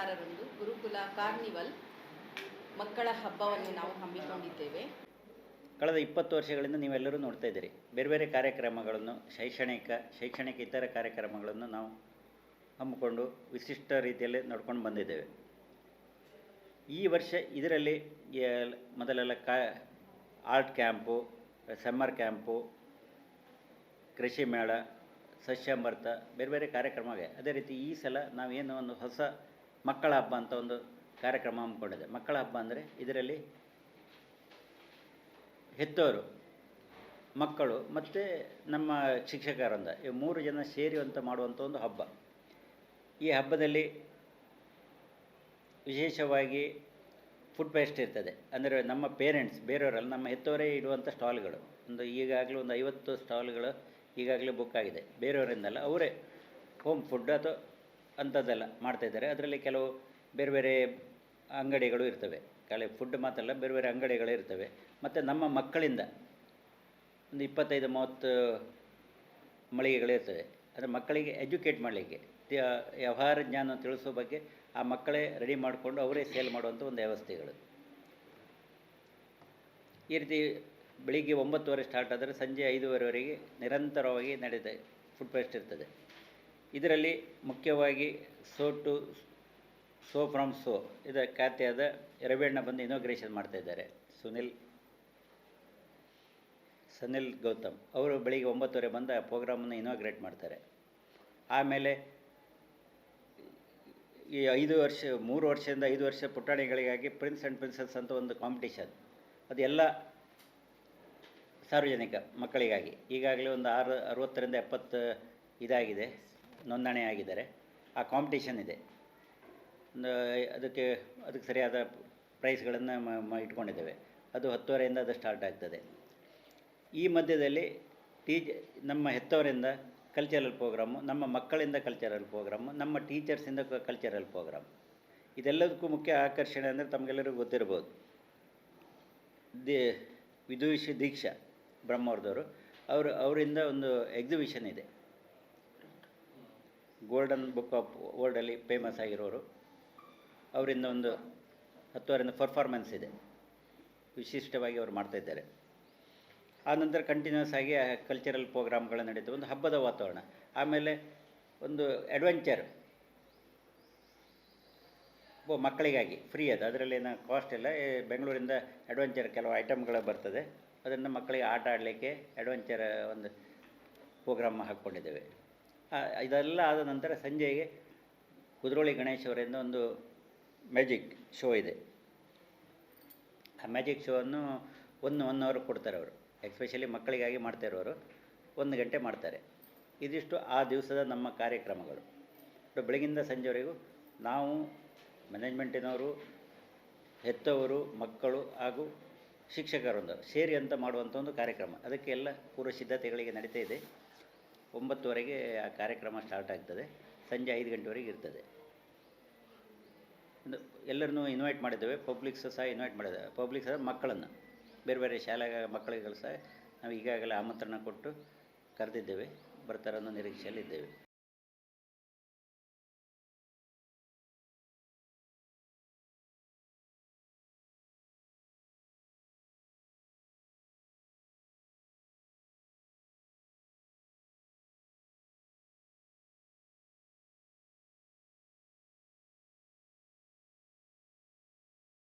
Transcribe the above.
ಇಪ್ಪತ್ತಾರರಂದು ಗುರುಕುಲ ಕಾರ್ನಿವಲ್ ಮಕ್ಕಳ ಹಬ್ಬವನ್ನು ನಾವು ಹಮ್ಮಿಕೊಂಡಿದ್ದೇವೆ. ಕಳೆದ ಇಪ್ಪತ್ತು ವರ್ಷಗಳಿಂದ ನೀವೆಲ್ಲರೂ ನೋಡ್ತಾ ಇದ್ದೀರಿ. ಬೇರೆ ಬೇರೆ ಕಾರ್ಯಕ್ರಮಗಳನ್ನು, ಶೈಕ್ಷಣಿಕ ಶೈಕ್ಷಣಿಕ ಇತರ ಕಾರ್ಯಕ್ರಮಗಳನ್ನು ನಾವು ಹಮ್ಮಿಕೊಂಡು ವಿಶಿಷ್ಟ ರೀತಿಯಲ್ಲಿ ನೋಡ್ಕೊಂಡು ಬಂದಿದ್ದೇವೆ. ಈ ವರ್ಷ ಇದರಲ್ಲಿ ಮೊದಲೆಲ್ಲ ಕಾ, ಆರ್ಟ್ ಕ್ಯಾಂಪು, ಸಮ್ಮರ್ ಕ್ಯಾಂಪು, ಕೃಷಿ ಮೇಳ ಸಸ್ಯಾಂಬರ್ತ ಬೇರೆ ಬೇರೆ ಕಾರ್ಯಕ್ರಮ ಅದೇ ರೀತಿ ಈ ಸಲ ನಾವೇನು ಒಂದು ಹೊಸ ಮಕ್ಕಳ ಹಬ್ಬ ಅಂತ ಒಂದು ಕಾರ್ಯಕ್ರಮ ಹಮ್ಮಿಕೊಂಡಿದೆ. ಮಕ್ಕಳ ಹಬ್ಬ ಅಂದರೆ ಇದರಲ್ಲಿ ಹೆತ್ತವರು ಮಕ್ಕಳು ಮತ್ತು ನಮ್ಮ ಶಿಕ್ಷಕರಿಂದ. ಈ ಮೂರು ಜನ ಸೇರುವಂತ ಮಾಡುವಂಥ ಒಂದು ಹಬ್ಬ. ಈ ಹಬ್ಬದಲ್ಲಿ ವಿಶೇಷವಾಗಿ ಫುಡ್ ಫೆಸ್ಟ್ ಇರ್ತದೆ. ಅಂದರೆ ನಮ್ಮ ಪೇರೆಂಟ್ಸ್ ಬೇರೆಯವರಲ್ಲ ನಮ್ಮ ಹೆತ್ತವರೇ ಇಡುವಂಥ ಸ್ಟಾಲ್ಗಳು. ಒಂದು ಈಗಾಗಲೇ ಒಂದು ಐವತ್ತು ಸ್ಟಾಲ್ಗಳು ಈಗಾಗಲೇ ಬುಕ್ ಆಗಿದೆ. ಬೇರೆಯವರಿಂದಲ್ಲ, ಅವರೇ ಹೋಮ್ ಫುಡ್ ಅಥವಾ ಅಂಥದ್ದೆಲ್ಲ ಮಾಡ್ತಾಯಿದ್ದಾರೆ ಅದರಲ್ಲಿ ಕೆಲವು ಬೇರೆ ಬೇರೆ ಅಂಗಡಿಗಳು ಇರ್ತವೆ. ಖಾಲಿ ಫುಡ್ ಮಾತಲ್ಲ ಬೇರೆ ಬೇರೆ ಅಂಗಡಿಗಳು ಇರ್ತವೆ. ಮತ್ತು ನಮ್ಮ ಮಕ್ಕಳಿಂದ ಒಂದು ಇಪ್ಪತ್ತೈದು, ಮೂವತ್ತು ಮಳಿಗೆಗಳಿರ್ತವೆ ಅಂದರೆ ಮಕ್ಕಳಿಗೆ ಎಜುಕೇಟ್ ಮಾಡಲಿಕ್ಕೆ ವ್ಯವಹಾರ ಜ್ಞಾನ ತಿಳಿಸೋ ಬಗ್ಗೆ ಆ ಮಕ್ಕಳೇ ರೆಡಿ ಮಾಡಿಕೊಂಡು ಅವರೇ ಸೇಲ್ ಮಾಡುವಂಥ ಒಂದು ವ್ಯವಸ್ಥೆಗಳು. ಈ ರೀತಿ ಬೆಳಿಗ್ಗೆ ಒಂಬತ್ತುವರೆ ಸ್ಟಾರ್ಟ್ ಆದರೆ ಸಂಜೆ ಐದೂವರೆವರೆಗೆ ನಿರಂತರವಾಗಿ ನಡೆದ ಫುಡ್ ಫೆಸ್ಟ್ ಇರ್ತದೆ. ಇದರಲ್ಲಿ ಮುಖ್ಯವಾಗಿ so to so from so ಇದರ ಖಾತೆಯಾದ ರವಿಯಣ್ಣ ಬಂದು ಇನಾಗ್ರೇಷನ್ ಮಾಡ್ತಾ ಇದ್ದಾರೆ. ಸುನಿಲ್, ಸನಿಲ್ ಗೌತಮ್, ಅವರು ಬೆಳಿಗ್ಗೆ ಒಂಬತ್ತುವರೆ ಬಂದು ಆ ಪ್ರೋಗ್ರಾಮನ್ನು ಇನಾಗ್ರೇಟ್ ಮಾಡ್ತಾರೆ. ಆಮೇಲೆ ಈ ಐದು ವರ್ಷ, ಮೂರು ವರ್ಷದಿಂದ ಐದು ವರ್ಷ ಪುಟಾಣಿಗಳಿಗಾಗಿ ಪ್ರಿನ್ಸ್ ಆ್ಯಂಡ್ ಪ್ರಿನ್ಸಸ್ ಅಂತ ಒಂದು ಕಾಂಪಿಟೇಷನ್ ಅದೆಲ್ಲ ಸಾರ್ವಜನಿಕ ಮಕ್ಕಳಿಗಾಗಿ. ಈಗಾಗಲೇ ಒಂದು ಆರು, ಅರುವತ್ತರಿಂದ ಎಪ್ಪತ್ತು ಇದಾಗಿದೆ. ನೋಂದಣಿ ಆಗಿದ್ದಾರೆ ಆ ಕಾಂಪಿಟೇಷನ್ ಇದೆ. ಒಂದು, ಅದಕ್ಕೆ ಅದಕ್ಕೆ ಸರಿಯಾದ ಪ್ರೈಸ್ಗಳನ್ನು ಇಟ್ಕೊಂಡಿದ್ದೇವೆ. ಅದು ಹತ್ತುವರೆಯಿಂದ ಅದು ಸ್ಟಾರ್ಟ್ ಆಗ್ತದೆ. ಈ ಮಧ್ಯದಲ್ಲಿ ಟೀಚ್ ನಮ್ಮ ಹೆತ್ತವರಿಂದ ಕಲ್ಚರಲ್ ಪ್ರೋಗ್ರಾಮು ನಮ್ಮ ಮಕ್ಕಳಿಂದ ಕಲ್ಚರಲ್ ಪ್ರೋಗ್ರಾಮು ನಮ್ಮ ಟೀಚರ್ಸಿಂದ ಕಲ್ಚರಲ್ ಪ್ರೋಗ್ರಾಮ್ ಇದೆಲ್ಲದಕ್ಕೂ ಮುಖ್ಯ ಆಕರ್ಷಣೆ ಅಂದರೆ ತಮಗೆಲ್ಲರಿಗೂ ಗೊತ್ತಿರ್ಬೋದು. ದಿ, ವಿದುಷ ದೀಕ್ಷಾ ಬ್ರಹ್ಮವ್ರದವರು ಅವರು, ಅವರಿಂದ ಒಂದು ಎಕ್ಸಿಬಿಷನ್ ಇದೆ. ಗೋಲ್ಡನ್ ಬುಕ್ ಆಫ್ ವರ್ಲ್ಡಲ್ಲಿ ಫೇಮಸ್ ಆಗಿರೋರು. ಅವರಿಂದ ಒಂದು ಹತ್ತುವರೆಯಿಂದ ಪರ್ಫಾರ್ಮೆನ್ಸ್ ಇದೆ. ವಿಶಿಷ್ಟವಾಗಿ ಅವರು ಮಾಡ್ತಾಯಿದ್ದಾರೆ ಆ ನಂತರ ಕಂಟಿನ್ಯೂಸ್ ಆಗಿ ಕಲ್ಚರಲ್ ಪ್ರೋಗ್ರಾಮ್ಗಳು ನಡೀತು ಒಂದು ಹಬ್ಬದ ವಾತಾವರಣ. ಆಮೇಲೆ ಒಂದು ಅಡ್ವೆಂಚರ್ ಮಕ್ಕಳಿಗಾಗಿ ಫ್ರೀ ಅದು. ಅದರಲ್ಲಿ ಏನು ಕಾಸ್ಟ್ ಇಲ್ಲ ಬೆಂಗಳೂರಿಂದ ಅಡ್ವೆಂಚರ್ ಕೆಲವು ಐಟಮ್ಗಳು ಬರ್ತದೆ. ಅದನ್ನು ಮಕ್ಕಳಿಗೆ ಆಟ ಆಡಲಿಕ್ಕೆ ಅಡ್ವೆಂಚರ್ ಒಂದು ಪ್ರೋಗ್ರಾಮ್ ಹಾಕ್ಕೊಂಡಿದ್ದೇವೆ. ಇದೆಲ್ಲ ಆದ ನಂತರ ಸಂಜೆಗೆ ಕುದ್ರೋಳಿ ಗಣೇಶವರಿಂದ ಒಂದು ಮ್ಯಾಜಿಕ್ ಶೋ ಇದೆ. ಆ ಮ್ಯಾಜಿಕ್ ಶೋವನ್ನು ಒಂದು ಒನ್ ಅವರ್ ಕೊಡ್ತಾರೆ ಅವರು. ಎಕ್ಸ್ಪೆಷಲಿ ಮಕ್ಕಳಿಗಾಗಿ ಮಾಡ್ತಾ ಇರೋರು. ಒಂದು ಗಂಟೆ ಮಾಡ್ತಾರೆ. ಇದಿಷ್ಟು ಆ ದಿವಸದ ನಮ್ಮ ಕಾರ್ಯಕ್ರಮಗಳು. ಬೆಳಗಿಂದ ಸಂಜೆವರೆಗೂ ನಾವು ಮ್ಯಾನೇಜ್ಮೆಂಟಿನವರು ಹೆತ್ತವರು, ಮಕ್ಕಳು ಹಾಗೂ ಶಿಕ್ಷಕರೊಂದು ಸೇರಿ ಅಂತ ಮಾಡುವಂಥ ಒಂದು ಕಾರ್ಯಕ್ರಮ. ಅದಕ್ಕೆ ಎಲ್ಲ ಪೂರ್ವ ಸಿದ್ಧತೆಗಳಿಗೆ ನಡೀತಾ ಇದೆ. ಒಂಬತ್ತುವರೆಗೆ ಆ ಕಾರ್ಯಕ್ರಮ ಸ್ಟಾರ್ಟ್ ಆಗ್ತದೆ. ಸಂಜೆ ಐದು ಗಂಟೆವರೆಗೆ ಇರ್ತದೆ. ಎಲ್ಲರನ್ನೂ ಇನ್ವೈಟ್ ಮಾಡಿದ್ದೇವೆ. ಪಬ್ಲಿಕ್ಸ್ ಸಹ ಇನ್ವೈಟ್ ಮಾಡಿದ್ದೇವೆ. ಪಬ್ಲಿಕ್ಸ್ ಮಕ್ಕಳನ್ನು. ಬೇರೆ ಬೇರೆ ಶಾಲೆ ಮಕ್ಕಳಿಗೂ ಸಹ ನಾವು ಈಗಾಗಲೇ ಆಮಂತ್ರಣ ಕೊಟ್ಟು ಕರೆದಿದ್ದೇವೆ. ಬರ್ತಾರನ್ನೋ ನಿರೀಕ್ಷೆಯಲ್ಲಿದ್ದೇವೆ.